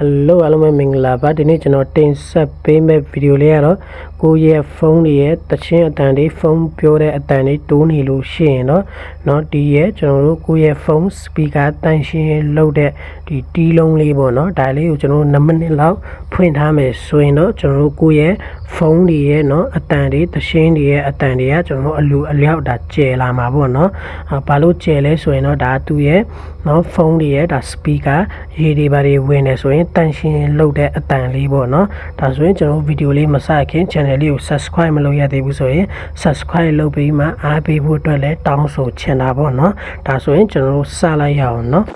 Hello အားလုံးပဲမင်္ဂလာပါဒီနေ့ကျွန်တော်တင်ဆက်ပေးမယ့်ဗီဒီယိုလေးကတော့ကိုယ့်ရဲ့ဖုန်းတွေရဲ့တချင်းအတန်တွေဖုန်းပြောတဲ့အတန်တွေတိုးနေလို့ရှိရင်တော့เนาะဒီရဲ့ကျွန်တော်တို့ကိုယ့်ရဲ့ဖုန်း speaker တန်ရှင်းလုပ်တဲ့ဒီတီးလုံးလေးပေါ့เนาะဒါလေးကိုကျွန်တော်တို့2မိနစ်လောက်ဖွင့်ထားမယ်ဆိုရင်တော့ကျွန်တော်တို့ကိုယ့်ရဲ့ ဖုန်းတွေရဲ့เนาะအတန်တွေတချင်းတွေရဲ့အတန်တွေကကျွန်တော်တို့အလူအလျောက်ဒါကျယ်လာမှာပေါ့เนาะအာဘာလို့ကျယ်လဲဆိုရင်တော့ဒါသူ့ရဲ့เนาะဖုန်းတွေရဲ့ဒါ speaker ရေတွေဘာတွေဝင်နေဆိုရင်တန်ရှင်းလုပ်တဲ့အတန်လေးပေါ့เนาะဒါဆိုရင်ကျွန်တော်ဗီဒီယိုလေးမစခင် channel လေးကို subscribe မလုပ်ရသေးဘူးဆိုရင် subscribe လုပ်ပြီးမှအားပေးဖို့အတွက်လည်းတောင်းဆိုချင်တာပေါ့เนาะဒါဆိုရင်ကျွန်တော်တို့စလိုက်ရအောင်เนาะ